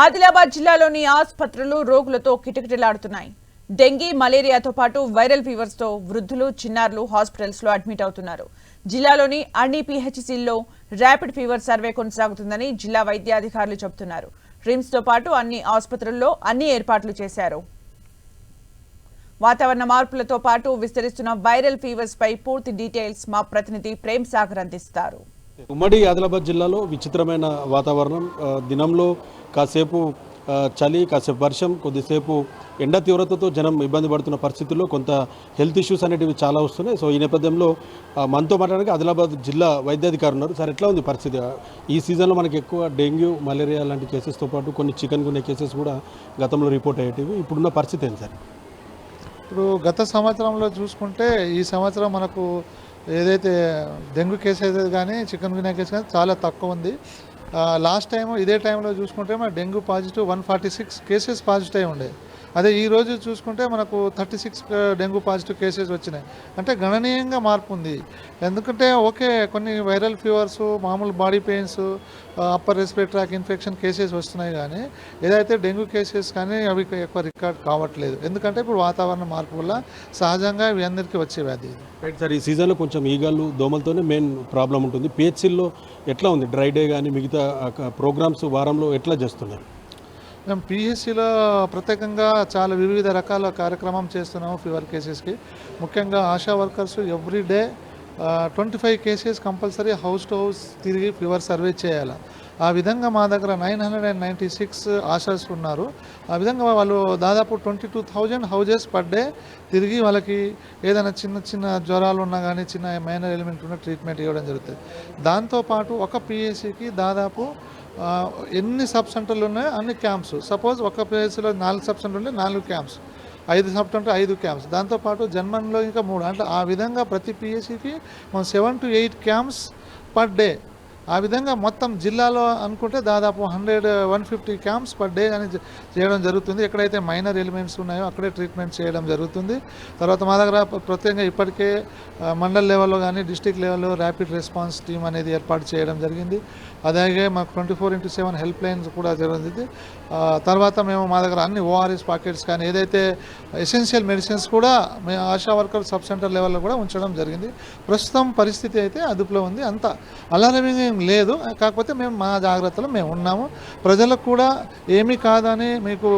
ఆదిలాబాద్ జిల్లాలోని ఆసుపత్రులు రోగులతో కిటకిటలాడుతున్నాయి. డెంగీ మలేరియాతో పాటు వైరల్ ఫీవర్స్తో వృద్ధులు చిన్నారులు హాస్పిటల్స్లో అడ్మిట్ అవుతున్నారు. జిల్లాలోని అన్ని పిహెచ్సిల్లో ర్యాపిడ్ ఫీవర్ సర్వే కొనసాగుతుందని జిల్లా వైద్యాధికారులు చెబుతున్నారు. రిమ్స్తో పాటు అన్ని ఆసుపత్రుల్లో అన్ని ఏర్పాట్లు చేశారు. వాతావరణ మార్పులతో పాటు విస్తరిస్తున్న వైరల్ ఫీవర్స్ పై పూర్తి డీటెయిల్స్ మా ప్రతినిధి ప్రేమ్ సాగర్ అందిస్తారు. ఉమ్మడి ఆదిలాబాద్ జిల్లాలో విచిత్రమైన వాతావరణం దినంలో కాసేపు చలి కాసేపు వర్షం కొద్దిసేపు ఎండ తీవ్రతతో జనం ఇబ్బంది పడుతున్న పరిస్థితుల్లో కొంత హెల్త్ ఇష్యూస్ అనేటివి చాలా వస్తున్నాయి. సో ఈ నేపథ్యంలో మనతో మాట్లాడడానికి ఆదిలాబాద్ జిల్లా వైద్యాధికారి ఉన్నారు. సార్ ఎట్లా ఉంది పరిస్థితి? ఈ సీజన్లో మనకి ఎక్కువ డెంగ్యూ మలేరియా లాంటి కేసెస్తో పాటు కొన్ని చికెన్ గునే కేసెస్ కూడా గతంలో రిపోర్ట్ అయ్యేటివి. ఇప్పుడున్న పరిస్థితి ఏంటి సార్? ఇప్పుడు గత సంవత్సరంలో చూసుకుంటే ఈ సంవత్సరం మనకు ఏదైతే డెంగ్యూ కేసు అయితే కానీ చికెన్ గునే కేసు కానీ చాలా తక్కువ ఉంది. లాస్ట్ టైం ఇదే టైంలో చూసుకుంటే మన dengue positive one forty six cases positive ఉండే. అదే ఈరోజు చూసుకుంటే మనకు thirty six dengue positive cases వచ్చినాయి. అంటే గణనీయంగా మార్పు ఉంది ఎందుకంటే ఓకే కొన్ని వైరల్ ఫీవర్స్ మామూలు body pains upper respiratory tract infection cases వస్తున్నాయి కానీ ఏదైతే డెంగ్యూ కేసెస్ కానీ అవి ఎక్కువ రికార్డ్ కావట్లేదు. ఎందుకంటే ఇప్పుడు వాతావరణ మార్పు వల్ల సహజంగా ఇవి అందరికీ వచ్చే వ్యాధి రైట్ సార్ ఈ సీజన్లో కొంచెం ఈగలు దోమలతోనే మెయిన్ ప్రాబ్లం ఉంటుంది. పిహెచ్సిల్లో ఎట్లా ఉంది? డ్రై డే కానీ మిగతా ప్రోగ్రామ్స్ వారంలో ఎట్లా చేస్తున్నారు? మేము పిహెచ్సిలో ప్రత్యేకంగా చాలా వివిధ రకాల కార్యక్రమం చేస్తున్నాము ఫీవర్ కేసెస్కి ముఖ్యంగా ASHA workers every day twenty five cases compulsory house to house తిరిగి ఫీవర్ సర్వే చేయాలి. ఆ విధంగా మా దగ్గర nine hundred and ninety six ASHAs ఉన్నారు. ఆ విధంగా వాళ్ళు దాదాపు twenty two thousand houses per day తిరిగి వాళ్ళకి ఏదైనా చిన్న చిన్న జ్వరాలు ఉన్నా కానీ చిన్న మైనర్ ఎలిమెంట్ ఉన్న ట్రీట్మెంట్ ఇవ్వడం జరుగుతుంది. దాంతోపాటు ఒక పిఎస్సికి దాదాపు ఎన్ని సబ్ సెంటర్లు ఉన్నాయో అన్ని క్యాంప్స్. సపోజ్ ఒక ప్లేస్లో నాలుగు సబ్ సెంటర్లు ఉంటే నాలుగు క్యాంప్స్. ఐదు సబ్ అంటే ఐదు క్యాంప్స్. దాంతోపాటు జన్మన్లో ఇంకా మూడు. అంటే ఆ విధంగా ప్రతి పిఎస్సికి మనం seven to eight camps per day ఆ విధంగా మొత్తం జిల్లాలో అనుకుంటే దాదాపు hundred one fifty camps per day అని చేయడం జరుగుతుంది. ఎక్కడైతే మైనర్ ఎలిమెంట్స్ ఉన్నాయో అక్కడే ట్రీట్మెంట్ చేయడం జరుగుతుంది. తర్వాత మా దగ్గర ప్రత్యేకంగా ఇప్పటికే మండల్ లెవెల్లో కానీ డిస్టిక్ లెవెల్లో ర్యాపిడ్ రెస్పాన్స్ టీమ్ అనేది ఏర్పాటు చేయడం జరిగింది. అలాగే మాకు twenty four into seven help lines కూడా జరిగింది తర్వాత మేము మా దగ్గర అన్ని ఓఆర్ఎస్ పాకెట్స్ కానీ ఏదైతే ఎసెన్షియల్ మెడిసిన్స్ కూడా మేము ఆశా వర్కర్ సబ్ సెంటర్ లెవెల్లో కూడా ఉంచడం జరిగింది. ప్రస్తుతం పరిస్థితి అయితే అదుపులో ఉంది. అంత అలారమింగ్ ఏం లేదు. కాకపోతే మేము మా జాగ్రత్తలో మేము ఉన్నాము. ప్రజలకు కూడా ఏమీ కాదని మీకు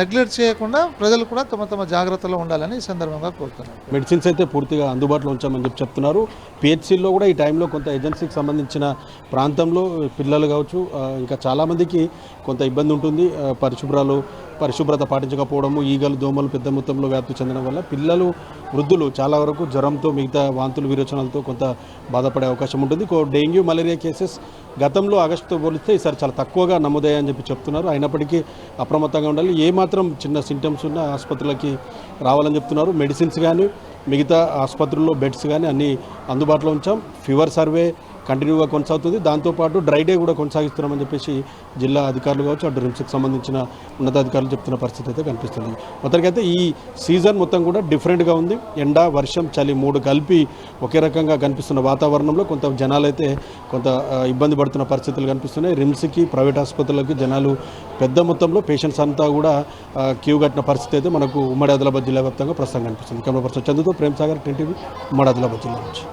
నెగ్లెక్ట్ చేయకుండా ప్రజలు కూడా తమ తమ జాగ్రత్తలో ఉండాలని ఈ సందర్భంగా కోరుతున్నాను మెడిసిన్స్ అయితే పూర్తిగా అందుబాటులో ఉంచామని చెప్పి చెప్తున్నారు. పిహెచ్సిలో కూడా ఈ టైంలో కొంత ఏజెన్సీకి సంబంధించిన ప్రాంతంలో పిల్లలు కావచ్చు ఇంకా చాలామందికి కొంత ఇబ్బంది ఉంటుంది. పరిశుభ్రాలు పరిశుభ్రత పాటించకపోవడము ఈగలు దోమలు పెద్ద మొత్తంలో వ్యాప్తి చెందడం వల్ల పిల్లలు వృద్ధులు చాలా వరకు జ్వరంతో మిగతా వాంతులు విరోచనాలతో కొంత బాధపడే అవకాశం ఉంటుంది. డెంగ్యూ మలేరియా కేసెస్ గతంలో ఆగస్టుతో పోలిస్తే ఈసారి చాలా తక్కువగా నమోదయ్యాయని చెప్పి చెప్తున్నారు. అయినప్పటికీ అప్రమత్తంగా ఉండాలి. ఏమాత్రం చిన్న సింటమ్స్ ఉన్న ఆసుపత్రులకి రావాలని చెప్తున్నారు. మెడిసిన్స్ కానీ మిగతా ఆసుపత్రుల్లో బెడ్స్ కానీ అన్నీ అందుబాటులో ఉంచాం. ఫీవర్ సర్వే కంటిన్యూగా కొనసాగుతుంది. దాంతోపాటు డ్రై డే కూడా కొనసాగిస్తున్నామని చెప్పేసి జిల్లా అధికారులు కావచ్చు అటు రిమ్స్కి సంబంధించిన ఉన్నతాధికారులు చెప్తున్న పరిస్థితి అయితే కనిపిస్తుంది. మొత్తానికైతే ఈ సీజన్ మొత్తం కూడా డిఫరెంట్గా ఉంది. ఎండ వర్షం చలి మూడు కలిపి ఒకే రకంగా కనిపిస్తున్న వాతావరణంలో కొంత జనాలు అయితే కొంత ఇబ్బంది పడుతున్న పరిస్థితులు కనిపిస్తున్నాయి. రిమ్స్కి ప్రైవేట్ ఆసుపత్రులకి జనాలు పెద్ద మొత్తంలో పేషెంట్స్ అంతా కూడా క్యూ కట్టిన పరిస్థితి అయితే మనకు ఉమ్మడి ఆదిలాబాద్ జిల్లా వ్యాప్తంగా ప్రస్తుతం కనిపిస్తుంది. కెమెరా పర్సన్ చందుతో ప్రేమ్ సాగర్ టెన్టీవీ ఉమ్మడి ఆదిలాబాద్ జిల్లా నుంచి.